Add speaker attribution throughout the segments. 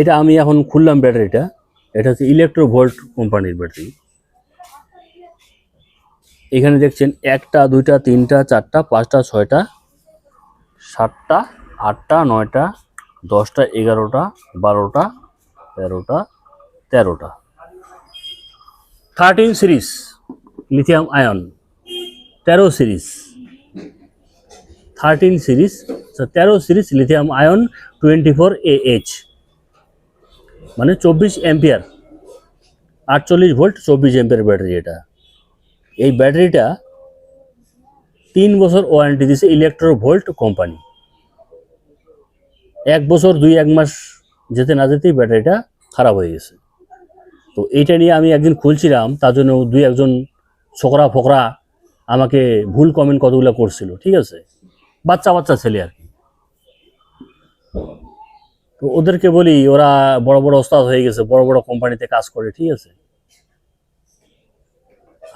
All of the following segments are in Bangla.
Speaker 1: এটা আমি এখন খুললাম ব্যাটারিটা এটা হচ্ছে ইলেকট্রোভোল্ট কোম্পানির ব্যাটারি এখানে দেখছেন একটা দুইটা তিনটা চারটা পাঁচটা ছয়টা সাতটা আটটা নয়টা দশটা এগারোটা বারোটা তেরোটা তেরোটা থার্টিন সিরিজ লিথিয়াম আয়ন তেরো সিরিজ থার্টিন সিরিজ তেরো series lithium ion twenty four A H মানে চব্বিশ এম্পিয়ার আটচল্লিশ ভোল্ট চব্বিশ এম্পিয়ার ব্যাটারি এটা এই ব্যাটারিটা তিন বছর ওয়ারেন্টি দিছে ইলেকট্রো ভোল্ট কোম্পানি এক বছর দুই এক মাস যেতে না যেতেই ব্যাটারিটা খারাপ হয়ে গেছে তো এইটা নিয়ে আমি একদিন খুলছিলাম তার জন্য দুই একজন ছোকরা ফোকরা আমাকে ভুল কমেন্ট কতগুলো করছিল ঠিক আছে বাচ্চা বাচ্চা ছেলে আর কি তো ওদেরকে বলি ওরা বড় বড় ওস্তাদ হয়ে গেছে বড় বড় কোম্পানিতে কাজ করে ঠিক আছে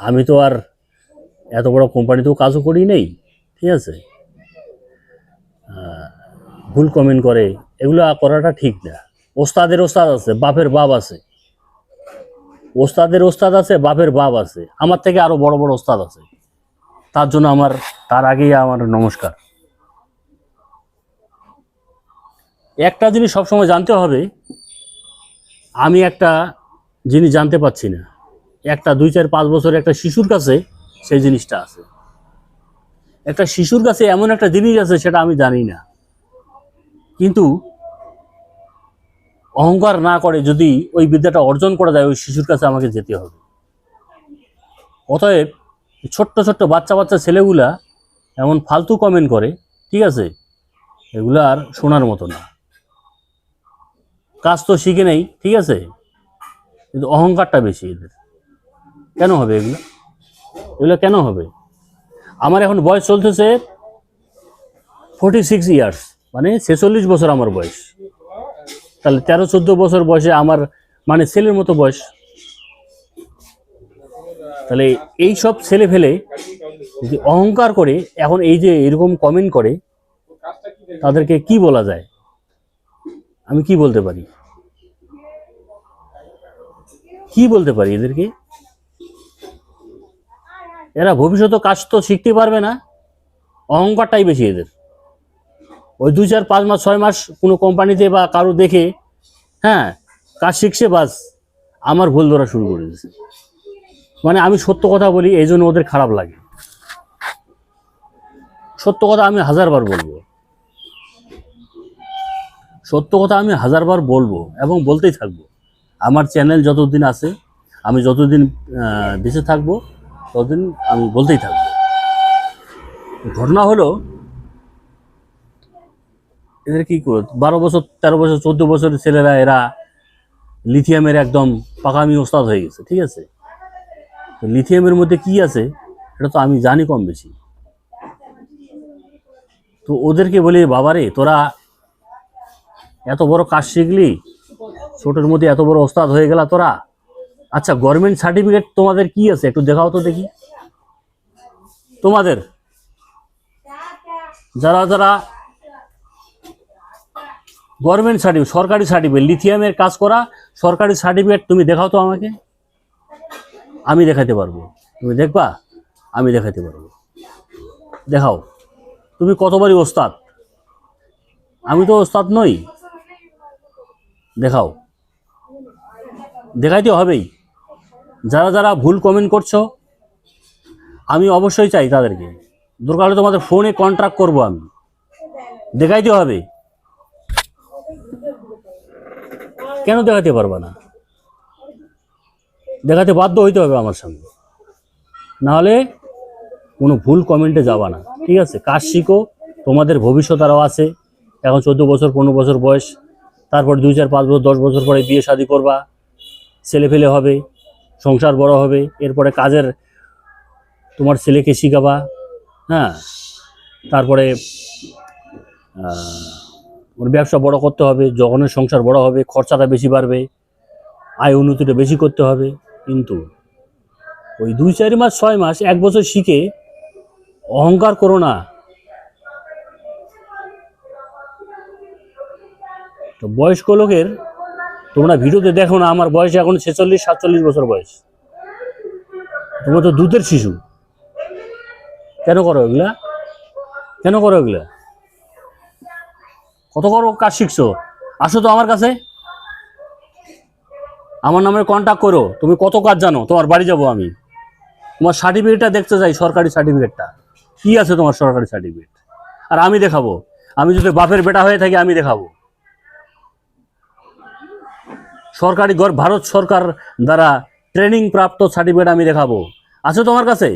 Speaker 1: আমি তো আর এত বড় কোম্পানিতেও কাজও করি নেই ঠিক আছে ভুল কমেন্ট করে এগুলো করাটা ঠিক না ওস্তাদের ওস্তাদ আছে বাপের বাপ আছে ওস্তাদের ওস্তাদ আছে বাপের বাপ আছে আমার থেকে আরও বড় বড় ওস্তাদ আছে তার জন্য আমার তার আগেই আমার নমস্কার একটা জিনিস সবসময় জানতে হবে আমি একটা জিনিস জানতে পাচ্ছি না একটা দুই চার পাঁচ বছর একটা শিশুর কাছে সেই জিনিসটা আছে একটা শিশুর কাছে এমন একটা জিনিস আছে সেটা আমি জানি না কিন্তু অহংকার না করে যদি ওই বিদ্যাটা অর্জন করা যায় ওই শিশুর কাছে আমাকে যেতে হবে অতএব ছোট্ট ছোট্ট বাচ্চা বাচ্চা ছেলেগুলা এমন ফালতু কমেন্ট করে ঠিক আছে এগুলো আর শোনার মতো না কাজ তো শিখে নেই ঠিক আছে কিন্তু অহংকারটা বেশি এদের কেন হবে এগুলো এগুলো কেন হবে আমার এখন বয়স চলতেছে ফোর্টি সিক্স ইয়ার্স মানে ছেচল্লিশ বছর আমার বয়স তাহলে তেরো চোদ্দ বছর বয়সে আমার মানে ছেলের মতো বয়স তাহলে এই সব ছেলে ফেলে যদি অহংকার করে এখন এই যে এরকম কমেন্ট করে তাদেরকে কি বলা যায় আমি কি বলতে পারি কি বলতে পারি এদেরকে এরা ভবিষ্যতে কাজ তো শিখতে পারবে না অহংকারটাই বেশি এদের ওই দু চার পাঁচ মাস ছয় মাস কোনো কোম্পানিতে বা কারো দেখে হ্যাঁ কাজ শিখছে বাস আমার ভুল ধরা শুরু করে দিয়েছে মানে আমি সত্য কথা বলি এই জন্য ওদের খারাপ লাগে সত্য কথা আমি হাজারবার বলবো সত্য কথা আমি হাজারবার বলবো এবং বলতেই থাকবো আমার চ্যানেল যতদিন আছে আমি যতদিন বেঁচে থাকবো ততদিন আমি বলতেই থাকবো ঘটনা হলো এদের কী করে বারো বছর তেরো বছর চোদ্দ বছরের ছেলেরা এরা লিথিয়ামের একদম পাকামি ওস্তাদ হয়ে গেছে ঠিক আছে তো লিথিয়ামের মধ্যে কি আছে এটা তো আমি জানি কম বেশি তো ওদেরকে বলি বাবারে তোরা এত বড় কাজ শিখলি ছোটোর মধ্যে এত বড় ওস্তাদ হয়ে গেল তোরা আচ্ছা গভর্নমেন্ট সার্টিফিকেট তোমাদের কি আছে একটু দেখাও তো দেখি তোমাদের যারা যারা গভর্নমেন্ট সার্টিফিকেট সরকারি সার্টিফিকেট লিথিয়ামের কাজ করা সরকারি সার্টিফিকেট তুমি দেখাও তো আমাকে আমি দেখাতে পারবো তুমি দেখবা আমি দেখাতে পারবো দেখাও তুমি কতবারই ওস্তাদ আমি তো ওস্তাদ নই দেখাও দেখাইতে হবেই যারা যারা ভুল কমেন্ট করছো আমি অবশ্যই চাই তাদেরকে দরকার হলে তোমাদের ফোনে কন্ট্রাক্ট করব আমি দেখাইতে হবে কেন দেখাতে পারবা না দেখাতে বাধ্য হইতে হবে আমার সামনে নাহলে কোনো ভুল কমেন্টে যাবা না ঠিক আছে কাজ শিখো তোমাদের ভবিষ্যৎ আরও আছে এখন চোদ্দো বছর পনেরো বছর বয়স তারপর দুই চার পাঁচ বছর দশ বছর পরে বিয়ে শাদি করবা ছেলে ফেলে হবে সংসার বড় হবে এরপরে কাজের তোমার ছেলেকে শিখাবা হ্যাঁ তারপরে ওর ব্যবসা বড় করতে হবে যখনের সংসার বড় হবে খরচাটা বেশি বাড়বে আয় উন্নতিটা বেশি করতে হবে কিন্তু ওই দুই চারি মাস ছয় মাস এক বছর শিখে অহংকার করো না তো বয়স্ক লোকের তোমরা ভিডিওতে দেখো না আমার বয়স এখন ছেচল্লিশ সাতচল্লিশ বছর বয়স তোমরা তো দুধের শিশু কেন করো এগুলা কেন করো এগুলা কত করো কাজ শিখছো আসো তো আমার কাছে আমার নামে কন্ট্যাক্ট করো তুমি কত কাজ জানো তোমার বাড়ি যাব আমি তোমার সার্টিফিকেটটা দেখতে চাই সরকারি সার্টিফিকেটটা কি আছে তোমার সরকারি সার্টিফিকেট আর আমি দেখাবো আমি যদি বাপের বেটা হয়ে থাকি আমি দেখাবো সরকারি ভারত সরকার দ্বারা ট্রেনিং প্রাপ্ত সার্টিফিকেট আমি দেখাবো আছে তোমার কাছে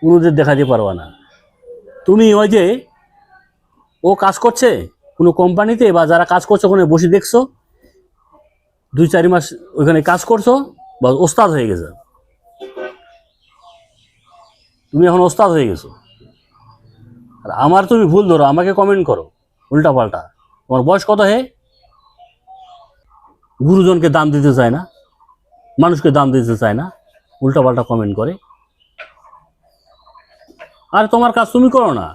Speaker 1: কোনোদের দেখাতে পারবা না তুমি ওই যে ও কাজ করছে কোনো কোম্পানিতে বা যারা কাজ করছে ওখানে বসে দেখছো দুই চারি মাস ওইখানে কাজ করছো বা ওস্তাদ হয়ে গেছে তুমি এখন ওস্তাদ হয়ে গেছো আর আমার তুমি ভুল ধরো আমাকে কমেন্ট করো উল্টা পাল্টা তোমার বয়স কত হে গুরুজনকে দাম দিতে চায় না মানুষকে দাম দিতে চায় না উল্টাপাল্টা কমেন্ট করে আরে তোমার কাজ তুমি করো না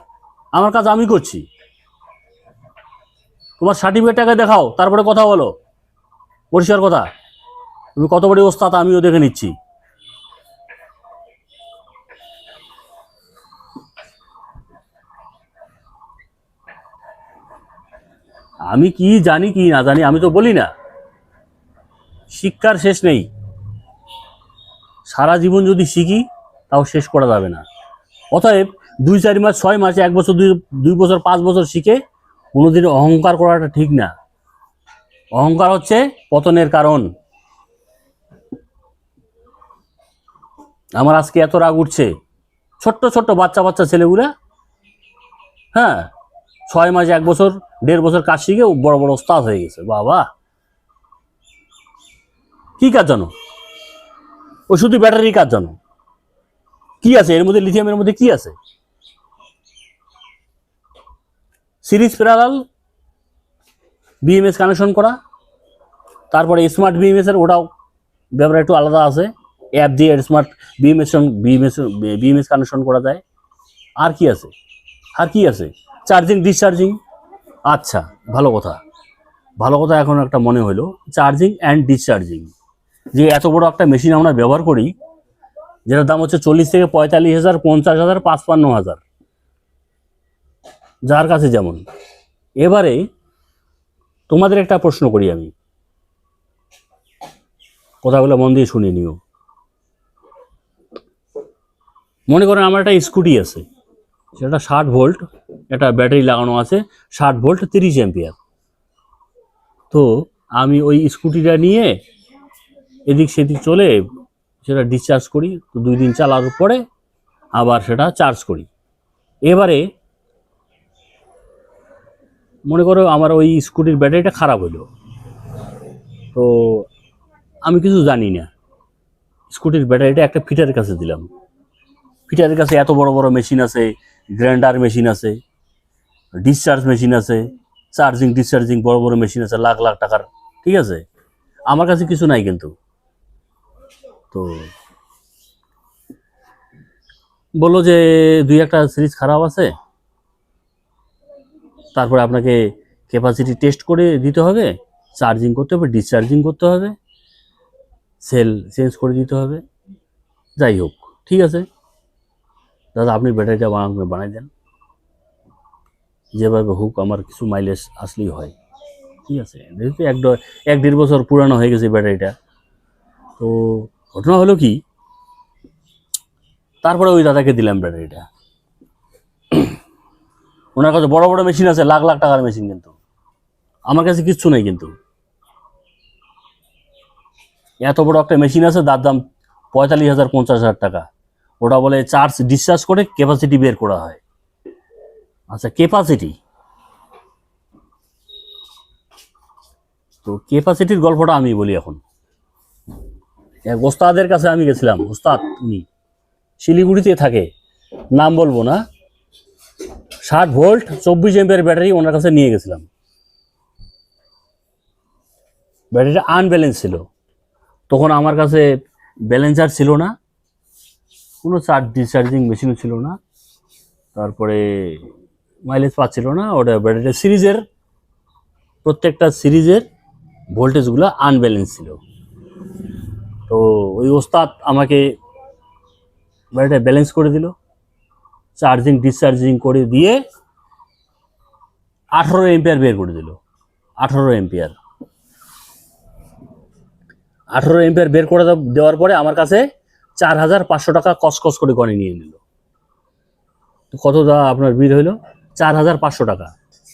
Speaker 1: আমার কাজ আমি করছি তোমার সার্টিফিকেটটাকে দেখাও তারপরে কথা বলো পরিষ্কার কথা তুমি কত বড় ওস্তাদ আমিও দেখে নিচ্ছি আমি কি জানি কি না জানি আমি তো বলি না শিক্ষার শেষ নেই সারা জীবন যদি শিখি তাও শেষ করা যাবে না অতএব দুই চারি মাস ছয় মাসে এক বছর দুই দুই বছর পাঁচ বছর শিখে কোনোদিন অহংকার করাটা ঠিক না অহংকার হচ্ছে পতনের কারণ আমার আজকে এত রাগ উঠছে ছোট্ট ছোট্ট বাচ্চা বাচ্চা ছেলেগুলা হ্যাঁ ছয় মাস এক বছর দেড় বছর কাজ শিখে বড় বড় ওস্তাদ হয়ে গেছে বাবা কি কাজ জানো ও শুধু ব্যাটারি কাজ জানো কি আছে এর মধ্যে লিথিয়ামের মধ্যে কি আছে সিরিজ প্যারালাল বিএমএস কানেকশন করা তারপরে স্মার্ট বিএমএস এর ওটাও ব্যাপারে একটু আলাদা আছে অ্যাপ দিয়ে smart BMS BMS BMS connection করা যায় আর কি আছে আর কি আছে চার্জিং ডিসচার্জিং আচ্ছা ভালো কথা ভালো কথা এখন একটা মনে হলো চার্জিং অ্যান্ড ডিসচার্জিং যে এত বড় একটা মেশিন আমরা ব্যবহার করি যেটার দাম হচ্ছে চল্লিশ থেকে পঁয়তাল্লিশ হাজার পঞ্চাশ হাজার পাঁচপান্ন হাজার যার কাছে যেমন এবারে তোমাদের একটা প্রশ্ন করি আমি কথাগুলো মন দিয়ে শুনে নিও মনে করেন আমার একটা স্কুটি আছে সেটা ষাট ভোল্ট একটা ব্যাটারি লাগানো আছে ষাট ভোল্ট তিরিশ অ্যাম্পিয়ার তো আমি ওই স্কুটিটা নিয়ে এদিক সেদিক চলে সেটা ডিসচার্জ করি তো দুই দিন চালার পরে আবার সেটা চার্জ করি এবারে মনে করো আমার ওই স্কুটির ব্যাটারিটা খারাপ হইল তো আমি কিছু জানি না স্কুটির ব্যাটারিটা একটা ফিটারের কাছে দিলাম ফিটারের কাছে এত বড় বড় মেশিন আছে গ্রাইন্ডার মেশিন আছে ডিসচার্জ মেশিন আছে চার্জিং ডিসচার্জিং বড় বড় মেশিন আছে লাখ লাখ টাকার ঠিক আছে আমার কাছে কিছু নাই কিন্তু তো বললো যে দুই একটা সিরিজ খারাপ আছে তারপরে আপনাকে ক্যাপাসিটি টেস্ট করে দিতে হবে চার্জিং করতে হবে ডিসচার্জিং করতে হবে সেল চেঞ্জ করে দিতে হবে যাই হোক ঠিক আছে দাদা আপনি ব্যাটারিটা আমাকে বানাই দেন যেভাবে হোক আমার কিছু মাইলেজ আসলেই হয় ঠিক আছে যেহেতু এক এক দেড় বছর পুরানো হয়ে গেছে ব্যাটারিটা তো ঘটনা হলো কি তারপরে ওই দাদাকে দিলাম ব্যাটারিটা ওনার কাছে বড় বড় মেশিন আছে লাখ লাখ টাকার মেশিন কিন্তু আমার কাছে কিচ্ছু নেই কিন্তু এত বড় একটা মেশিন আছে তার দাম পঁয়তাল্লিশ হাজার পঞ্চাশ হাজার টাকা ওটা বলে চার্জ ডিসচার্জ করে ক্যাপাসিটি বের করা হয় আচ্ছা ক্যাপাসিটি তো ক্যাপাসিটির গল্পটা আমি বলি এখন এক ওস্তাদের কাছে আমি গেছিলাম ওস্তাদ উনি শিলিগুড়িতে থাকে নাম বলবো না ষাট ভোল্ট চব্বিশ এমপের ব্যাটারি ওনার কাছে নিয়ে গেছিলাম ব্যাটারিটা আনব্যালেন্স ছিল তখন আমার কাছে ব্যালেন্সার ছিল না কোনো চার্জ ডিসচার্জিং মেশিনও ছিল না তারপরে মাইলেজ পাচ্ছিল না ওটা ব্যাটারিটা সিরিজের প্রত্যেকটা সিরিজের ভোল্টেজগুলো আনব্যালেন্স ছিল তো ওই ওস্তাদ আমাকে ব্যাটারি ব্যালেন্স করে দিল চার্জিং ডিসচার্জিং করে দিয়ে আঠারো এম্পিয়ার বের করে দিল আঠারো এম্পিয়ার আঠারো এম্পিয়ার বের করে দেওয়ার পরে আমার কাছে চার হাজার পাঁচশো টাকা কসকস করে গণে নিয়ে নিল কত দা আপনার বিল হইলো চার হাজার পাঁচশো টাকা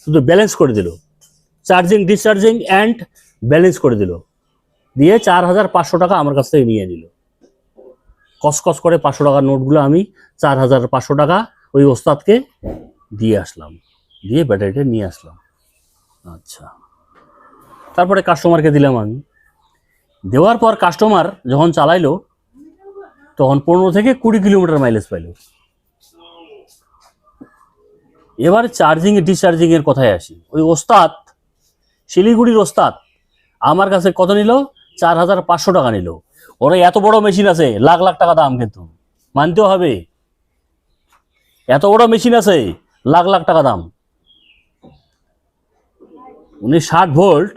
Speaker 1: শুধু ব্যালেন্স করে দিল চার্জিং ডিসচার্জিং অ্যান্ড ব্যালেন্স করে দিল দিয়ে চার হাজার পাঁচশো টাকা আমার কাছ থেকে নিয়ে নিল কসকস করে পাঁচশো টাকার নোটগুলো আমি চার হাজার পাঁচশো টাকা ওই ওস্তাদকে দিয়ে আসলাম দিয়ে ব্যাটারিটা নিয়ে আসলাম আচ্ছা তারপরে কাস্টমারকে দিলাম আমি দেওয়ার পর কাস্টমার যখন চালাইলো তখন পনেরো থেকে কুড়ি কিলোমিটার মাইলেজ পাইল এবার চার্জিং ডিসচার্জিংয়ের কথায় আসি ওই ওস্তাদ শিলিগুড়ির ওস্তাদ আমার কাছে কত নিল চার হাজার পাঁচশো টাকা নিল ওরা এত বড় মেশিন আছে লাখ লাখ টাকা দাম কিন্তু মানতেও হবে এত বড় মেশিন আছে লাখ লাখ টাকা দাম উনি ষাট ভোল্ট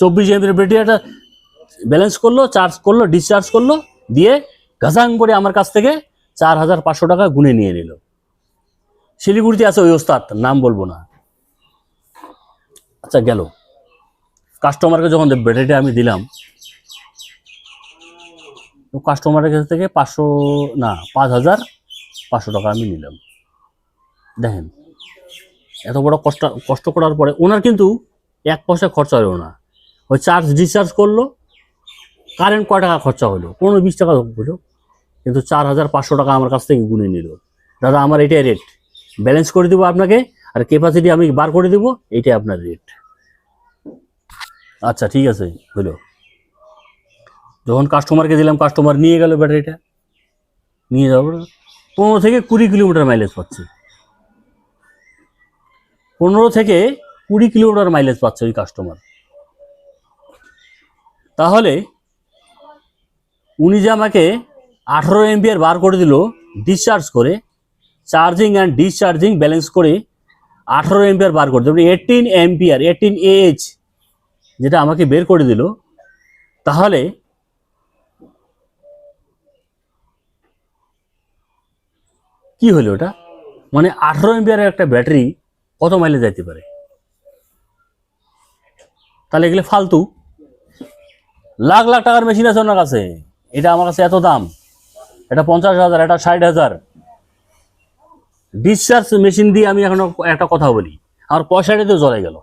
Speaker 1: চব্বিশ এমপির ব্যাটারিটা ব্যালেন্স করলো চার্জ করলো ডিসচার্জ করলো দিয়ে গাজাং করে আমার কাছ থেকে চার হাজার পাঁচশো টাকা গুনে নিয়ে নিল শিলিগুড়িতে আছে ওই ওস্তাদ নাম বলবো না আচ্ছা গেল কাস্টমারকে যখন ব্যাটারিটা আমি দিলাম তো কাস্টমারের কাছ থেকে পাঁচশো না পাঁচ হাজার পাঁচশো টাকা আমি নিলাম দেখেন এত বড় কষ্ট কষ্ট করার পরে ওনার কিন্তু এক পয়সা খরচা হলো না ওই চার্জ ডিসচার্জ করলো কারেন্ট কয় টাকা খরচা হলো পনেরো বিশ টাকা হলো কিন্তু চার হাজার পাঁচশো টাকা আমার কাছ থেকে গুনে নিল দাদা আমার এটাই রেট ব্যালেন্স করে দেবো আপনাকে আর ক্যাপাসিটি আমি বার করে দেবো এটাই আপনার রেট আচ্ছা ঠিক আছে হলো যখন কাস্টমারকে দিলাম কাস্টমার নিয়ে গেল ব্যাটারিটা নিয়ে যাওয়ার পনেরো থেকে কুড়ি কিলোমিটার মাইলেজ পাচ্ছে পনেরো থেকে কুড়ি কিলোমিটার মাইলেজ পাচ্ছে ওই কাস্টমার তাহলে উনি যে আমাকে আঠেরো এমপিয়ার বার করে দিল ডিসচার্জ করে চার্জিং অ্যান্ড ডিসচার্জিং ব্যালেন্স করে আঠেরো এমপিয়ার বার করে দিল এইটিন এমপিয়ার এইটিন এএইচ যেটা আমাকে বের করে দিল তাহলে কি হলো ওটা মানে আঠারো এম্পিয়ারের একটা ব্যাটারি কত মাইলে যাইতে পারে তাহলে এগুলো ফালতু লাখ লাখ টাকার মেশিন আছে ওনার কাছে এটা আমার কাছে এত দাম এটা পঞ্চাশ হাজার এটা ষাট হাজার ডিসচার্জ মেশিন দিয়ে আমি এখনো একটা কথা বলি আমার পয়সাটাতেও জলে গেল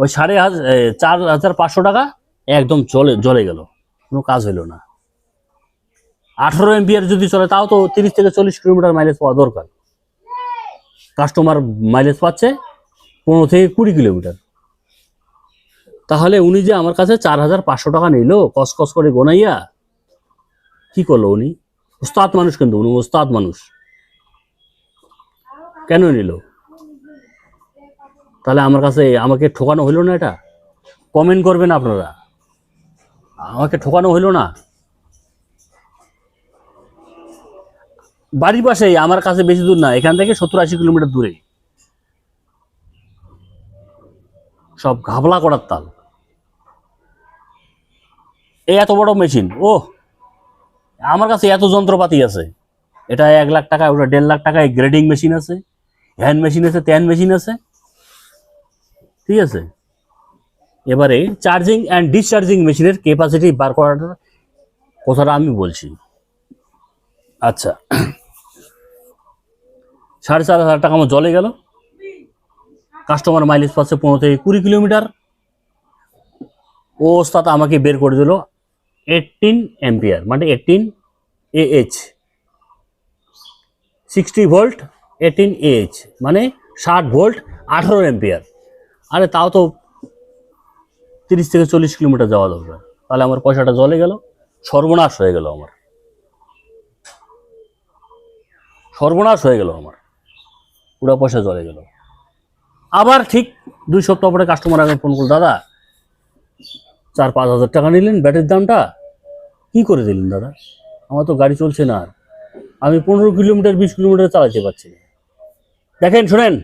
Speaker 1: ওই সাড়ে হাজার চার হাজার পাঁচশো টাকা একদম জলে জলে গেল কোনো কাজ হলো না আঠারো এমপিয়ার যদি চলে তাও তো তিরিশ থেকে চল্লিশ কিলোমিটার মাইলেজ পাওয়া দরকার কাস্টমার মাইলেজ পাচ্ছে পনেরো থেকে কুড়ি কিলোমিটার তাহলে উনি যে আমার কাছে চার হাজার পাঁচশো টাকা নিল কসকস করে গোনাইয়া কি করলো উনি উস্তাদ মানুষ কিন্তু উনি ওস্তাদ মানুষ কেন নিল তাহলে আমার কাছে আমাকে ঠোকানো হইল না এটা কমেন্ট করবেন আপনারা আমাকে ঠোকানো হইলো না বাড়ির পাশেই আমার কাছে বেশি দূর না এখান থেকে সত্তর আশি কিলোমিটার দূরে সব ঘাবলা করার তাল এই এত বড় মেশিন ও আমার কাছে এত যন্ত্রপাতি আছে এটা এক লাখ টাকা ওটা দেড় লাখ টাকায় গ্রেডিং মেশিন আছে হ্যান্ড মেশিন আছে ত্যান মেশিন আছে ঠিক আছে এবারে চার্জিং অ্যান্ড ডিসচার্জিং মেশিনের ক্যাপাসিটি বার করার কথাটা আমি বলছি আচ্ছা সাড়ে চার হাজার টাকা আমার জলে গেল কাস্টমার মাইলেজ পাচ্ছে পনেরো থেকে কুড়ি কিলোমিটার ও ওস্তাদ আমাকে বের করে দিল এইটিন এম্পিয়ার মানে eighteen AH sixty volt eighteen AH মানে ষাট ভোল্ট আঠারো এম্পিয়ার আরে তাও তো তিরিশ থেকে চল্লিশ কিলোমিটার যাওয়া দরকার তাহলে আমার পয়সাটা জলে গেল সর্বনাশ হয়ে গেল আমার সর্বনাশ হয়ে গেল আমার পুরো পয়সা জলে গেল আবার ঠিক দুই সপ্তাহ পরে কাস্টমার আগে ফোন করল দাদা চার পাঁচ হাজার টাকা নিলেন ব্যাটের দামটা কি করে দিলেন দাদা আমার তো গাড়ি চলছে না আর আমি পনেরো কিলোমিটার বিশ কিলোমিটার চালাতে পারছি না দেখেন শোনেন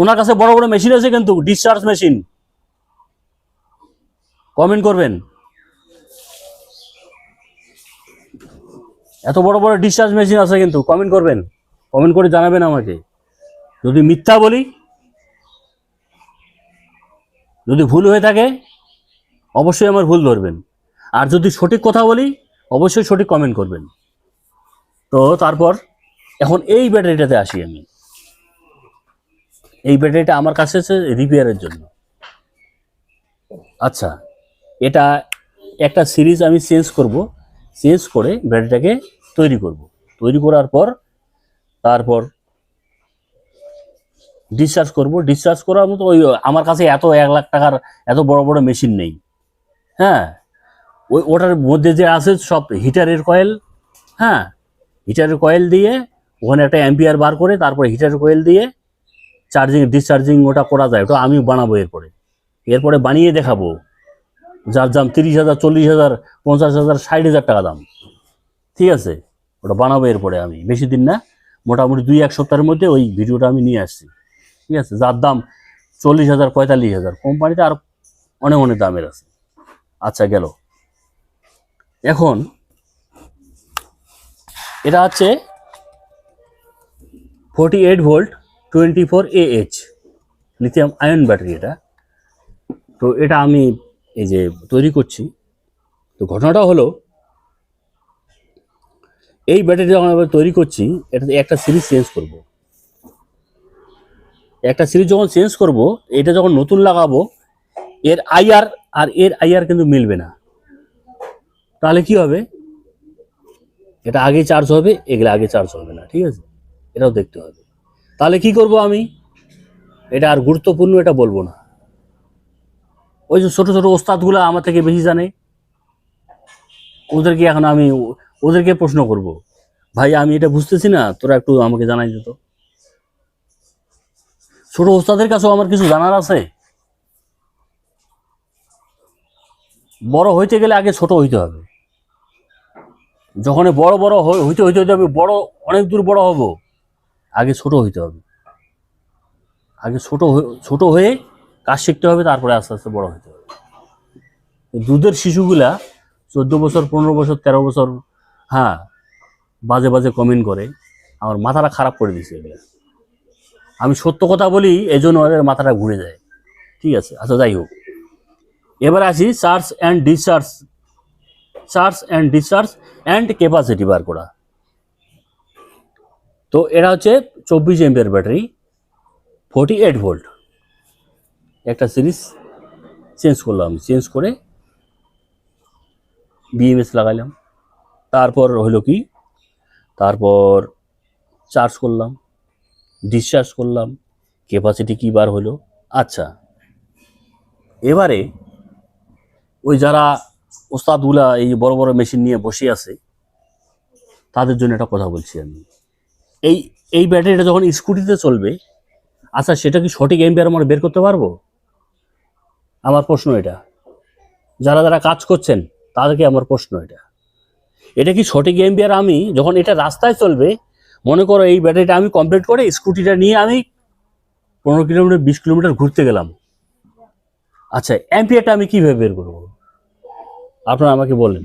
Speaker 1: ওনার কাছে বড় বড় মেশিন আছে কিন্তু ডিসচার্জ মেশিন কমেন্ট করবেন এত বড় বড় ডিসচার্জ মেশিন আছে কিন্তু কমেন্ট করবেন কমেন্ট করে জানাবেন আমাকে যদি মিথ্যা বলি যদি ভুল হয়ে থাকে অবশ্যই আমার ভুল ধরবেন আর যদি সঠিক কথা বলি অবশ্যই সঠিক কমেন্ট করবেন তো তারপর এখন এই ব্যাটারিটাতে আসি আমি এই ব্যাটারিটা আমার কাছে আছে রিপেয়ারের জন্য আচ্ছা এটা একটা সিরিজ আমি চেঞ্জ করব চেঞ্জ করে ব্যাটারিটাকে তৈরি করব তৈরি করার পর তারপর ডিসচার্জ করব ডিসচার্জ করার মতো ওই আমার কাছে এত এক লাখ টাকার এত বড় বড় মেশিন নেই হ্যাঁ ওই ওটার মধ্যে যে আছে সব হিটারের কয়েল হ্যাঁ হিটারের কয়েল দিয়ে ওখানে একটা অ্যাম্পিয়ার বার করে তারপরে হিটারের কয়েল দিয়ে চার্জিং ডিসচার্জিং ওটা করা যায় ওটা আমি বানাবো এরপরে এরপরে বানিয়ে দেখাবো যার দাম তিরিশ হাজার চল্লিশ হাজার পঞ্চাশ হাজার ষাট হাজার টাকা দাম ঠিক আছে ওটা বানাবো এরপরে আমি বেশি দিন না মোটামুটি দুই এক সপ্তাহের মধ্যে ওই ভিডিওটা আমি নিয়ে আসছি ঠিক আছে যার দাম চল্লিশ হাজার পঁয়তাল্লিশ হাজার কোম্পানিতে আর অনেক অনেক দামের আছে আচ্ছা গেল এখন এটা হচ্ছে forty eight volt twenty four A H lithium ion battery এটা তো এটা আমি এই যে তৈরি করছি তো ঘটনাটা হলো এই ব্যাটারি যখন আমরা তৈরি করছি এটাতে একটা সিরিজ চেঞ্জ করব। একটা সিরিজ যখন চেঞ্জ করব এটা যখন নতুন লাগাবো এর আইআর আর এর আইআর কিন্তু মিলবে না তাহলে কি হবে এটা আগে চার্জ হবে এগুলো আগে চার্জ হবে না ঠিক আছে এটাও দেখতে হবে তাহলে কি করব আমি এটা আর গুরুত্বপূর্ণ এটা বলবো না ওই যে ছোটো ছোটো ওস্তাদগুলো আমার থেকে বেশি জানে ওদেরকে এখন আমি ওদেরকে প্রশ্ন করব ভাই আমি এটা বুঝতেছি না তোরা একটু আমাকে জানাই দিত ছোট ওস্তাদের কাছেও আমার কিছু জানার আছে বড় হইতে গেলে আগে ছোট হইতে হবে যখন বড় বড় হইতে হইতে হইতে হবে বড় অনেক দূর বড় হব আগে ছোট হইতে হবে আগে ছোট ছোট হয়ে কাজ শিখতে হবে তারপরে আস্তে আস্তে বড় হইতে হবে দুধের শিশুগুলা চোদ্দ বছর পনেরো বছর তেরো বছর হ্যাঁ বাজে বাজে কমেন্ট করে আমার মাথাটা খারাপ করে দিছে এগুলো আমি সত্য কথা বলি এজন্য ওদের মাথাটা ঘুরে যায় ঠিক আছে আচ্ছা যাই হোক এবার আসি charge and discharge charge and discharge and capacity বার করা তো এরা হচ্ছে চব্বিশ ampere battery forty eight volt একটা সিরিজ চেঞ্জ করলাম চেঞ্জ করে বিএমএস লাগাইলাম তারপর হলো কি তারপর চার্জ করলাম ডিসচার্জ করলাম ক্যাপাসিটি কী বার হলো আচ্ছা এবারে ওই যারা ওস্তাদগুলা এই বড় বড় মেশিন নিয়ে বসে আছে তাদের জন্য একটা কথা বলছি আমি এই এই ব্যাটারিটা যখন স্কুটিতে চলবে আচ্ছা সেটা কি সঠিক এমবিআর আমরা বের করতে পারবো আমার প্রশ্ন এটা যারা যারা কাজ করছেন তাদেরকে আমার প্রশ্ন এটা এটা কি সঠিক এম্পিয়ার আমি যখন এটা রাস্তায় চলবে মনে করো এই ব্যাটারিটা আমি কমপ্লিট করে স্কুটিটা নিয়ে আমি পনেরো কিলোমিটার বিশ কিলোমিটার ঘুরতে গেলাম আচ্ছা অ্যাম্পিয়ারটা আমি কীভাবে বের করবো আপনারা আমাকে বলেন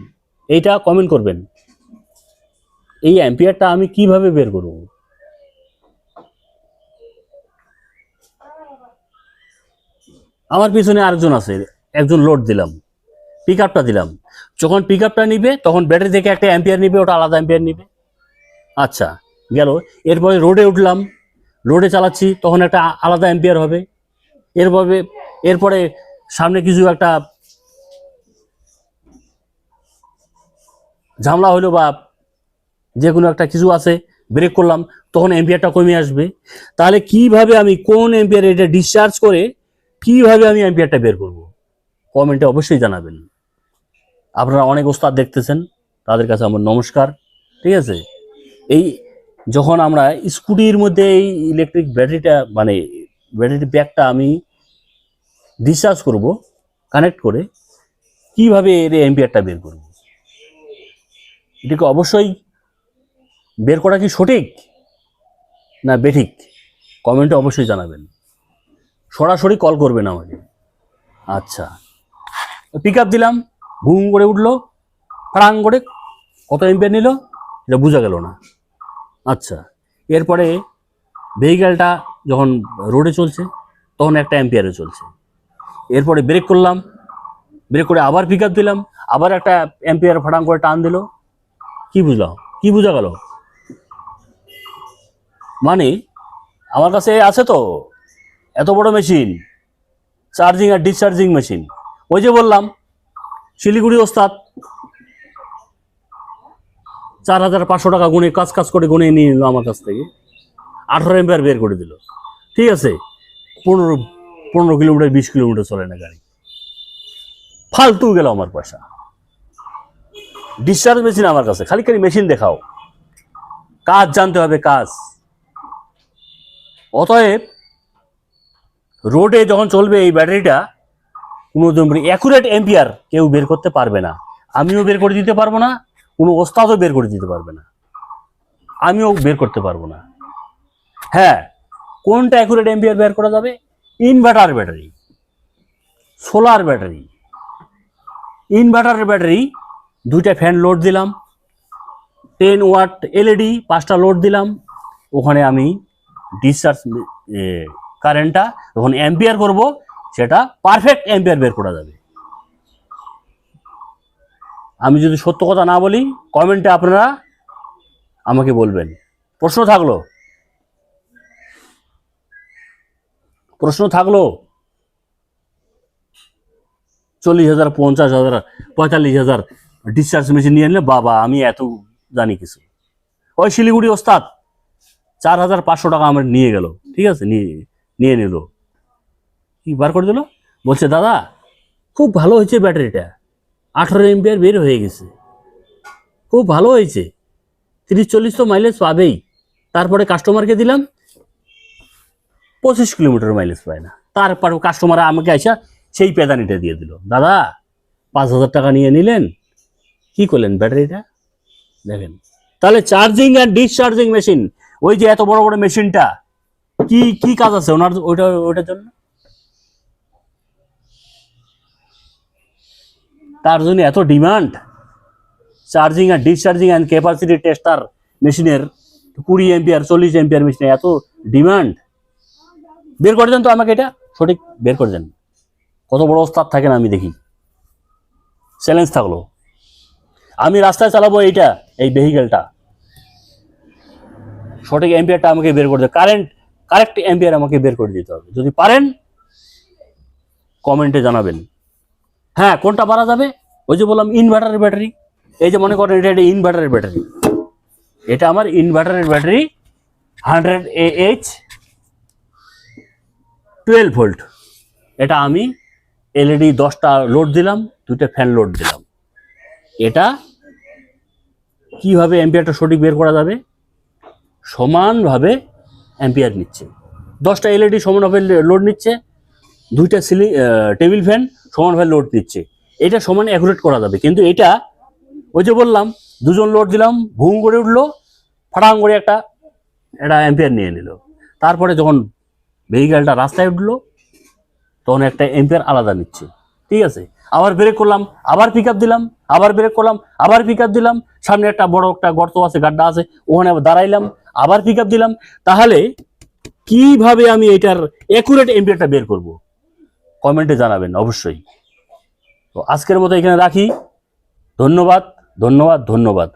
Speaker 1: এইটা কমেন্ট করবেন এই অ্যাম্পিয়ারটা আমি কিভাবে বের করব আমার পিছনে আরেকজন আছে একজন লোড দিলাম পিক দিলাম যখন পিক আপটা নিবে তখন ব্যাটারি থেকে একটা অ্যাম্পিয়ার নিবে ওটা আলাদা অ্যাম্পিয়ার নিবে আচ্ছা গেল এরপরে রোডে উঠলাম রোডে চালাচ্ছি তখন একটা আলাদা অ্যাম্পিয়ার হবে এরপরে এরপরে সামনে কিছু একটা ঝামলা হলো বা যে কোনো একটা কিছু আছে ব্রেক করলাম তখন অ্যাম্পিয়ারটা কমে আসবে তাহলে কিভাবে আমি কোন অ্যাম্পিয়ার এটা ডিসচার্জ করে কিভাবে আমি অ্যাম্পিয়ারটা বের করব কমেন্টে অবশ্যই জানাবেন আপনারা অনেক ওস্তাদ দেখতেছেন তাদের কাছে আমার নমস্কার ঠিক আছে এই যখন আমরা স্কুটির মধ্যে এই ইলেকট্রিক ব্যাটারিটা মানে ব্যাটারি ব্যাগটা আমি ডিসচার্জ করব কানেক্ট করে কিভাবে এর এম্পিয়ারটা বের করব এটাকে অবশ্যই বের করা কি সঠিক না বেঠিক কমেন্টে অবশ্যই জানাবেন সরাসরি কল করবেন আমাকে আচ্ছা পিক আপ দিলাম ঘুম করে উঠলো ফ্রাং করে কত এম্পিয়ার নিল এটা বোঝা গেল না আচ্ছা এরপরে ভেহিক্যালটা যখন রোডে চলছে তখন একটা এম্পিয়ারে চলছে এরপরে ব্রেক করলাম ব্রেক করে আবার পিক আপ দিলাম আবার একটা এম্পিয়ার ফাটাং করে টান দিল কি বুঝলাম কি বোঝা গেল মানে আমার কাছে আছে তো এত বড় মেশিন চার্জিং আর ডিসচার্জিং মেশিন ওই যে বললাম শিলিগুড়ি ওস্তাদ চার হাজার পাঁচশো টাকা গুনে কাজ কাজ করে গুনে নিয়ে নিল আমার কাছ থেকে আঠারো এম্পিয়ার বের করে দিল ঠিক আছে পনেরো পনেরো কিলোমিটার বিশ কিলোমিটার চলে না গাড়ি ফালতু গেল আমার পয়সা ডিসচার্জ মেশিন আমার কাছে খালি খালি মেশিন দেখাও কাজ জানতে হবে কাজ অতএব রোডে যখন চলবে এই ব্যাটারিটা কোনো অ্যাকুরেট এম্পিয়ার কেউ বের করতে পারবে না আমিও বের করে দিতে পারবো না কোনো ওস্তাদও বের করে দিতে পারবে না আমিও বের করতে পারবো না হ্যাঁ কোনটা অ্যাকুরেট এম্পিয়ার বের করা যাবে inverter battery solar battery inverter battery দুইটা ফ্যান লোড দিলাম টেন ওয়াট এলইডি পাঁচটা লোড দিলাম ওখানে আমি ডিসচার্জ কারেন্টটা যখন অ্যাম্পিয়ার করব সেটা পারফেক্ট এম্পিয়ার বের করা যাবে আমি যদি সত্য কথা না বলি কমেন্টে আপনারা আমাকে বলবেন প্রশ্ন থাকলো প্রশ্ন থাকলো চল্লিশ হাজার পঞ্চাশ হাজার পঁয়তাল্লিশ হাজার ডিসচার্জ মেশিন নিয়ে নিলে বাবা আমি এত জানি কিছু ওই শিলিগুড়ি ওস্তাদ চার হাজার পাঁচশো টাকা আমার নিয়ে গেল ঠিক আছে নিয়ে নিয়ে নিল কি বার করে দিল বলছে দাদা খুব ভালো হয়েছে ব্যাটারিটা আঠেরো এমপিয়ার বের হয়ে গেছে খুব ভালো হয়েছে তিরিশ চল্লিশ তো মাইলেজ পাবেই তারপরে কাস্টমারকে দিলাম পঁচিশ কিলোমিটার মাইলেজ পায় না তারপর কাস্টমার আমাকে আসা সেই পেদানিটা দিয়ে দিল দাদা পাঁচ হাজার টাকা নিয়ে নিলেন কি করলেন ব্যাটারিটা দেখেন তাহলে চার্জিং অ্যান্ড ডিসচার্জিং মেশিন ওই যে এত বড় বড় মেশিনটা কি কি কাজ আছে ওনার ওইটা ওইটার জন্য তার জন্য এত ডিমান্ড চার্জিং আর ডিসচার্জিং অ্যান্ড ক্যাপাসিটি টেস্টার মেশিনের কুড়ি এমপিয়ার চল্লিশ এমপিয়ার মেশিনে এত ডিমান্ড বের করে দেন তো আমাকে এটা সঠিক বের করে দেন কত বড় থাকে না আমি দেখি চ্যালেঞ্জ থাকলো আমি রাস্তায় চালাবো এইটা এই ভেহিকেলটা সঠিক এম্পিয়ারটা আমাকে বের করে দেবে কারেন্ট কারেক্ট এম্পিয়ার আমাকে বের করে দিতে হবে যদি পারেন কমেন্টে জানাবেন হ্যাঁ কোনটা বাড়া যাবে ওই যে বললাম ইনভার্টারের ব্যাটারি এই যে মনে করেন এটা একটা ইনভার্টারের ব্যাটারি এটা আমার ইনভার্টারের battery hundred A H twelve volt এটা আমি এলইডি e দশটা লোড দিলাম দুটো ফ্যান লোড দিলাম এটা কিভাবে এম্পিয়ারটা সঠিক বের করা যাবে সমানভাবে অ্যাম্পিয়ার নিচ্ছে দশটা এলইডি সমানভাবে লোড নিচ্ছে দুইটা সিলিং টেবিল ফ্যান সমানভাবে লোড নিচ্ছে এটা সমান অ্যাকুরেট করা যাবে কিন্তু এটা ওই যে বললাম দুজন লোড দিলাম ভুম করে উঠলো ফাটাং করে একটা একটা অ্যাম্পিয়ার নিয়ে নিল তারপরে যখন ভেহিক্যালটা রাস্তায় উঠলো তখন একটা অ্যাম্পিয়ার আলাদা নিচ্ছে ঠিক আছে আবার ব্রেক করলাম আবার পিক দিলাম আবার ব্রেক করলাম আবার পিক দিলাম সামনে একটা বড় একটা গর্ত আছে গাড্ডা আছে ওখানে আবার দাঁড়াইলাম আবার পিক দিলাম তাহলে কিভাবে আমি এটার অ্যাকুরেট এম্পিয়ারটা বের করবো কমেন্টে জানাবেন অবশ্যই তো আজকের মতো এখানে রাখি ধন্যবাদ ধন্যবাদ ধন্যবাদ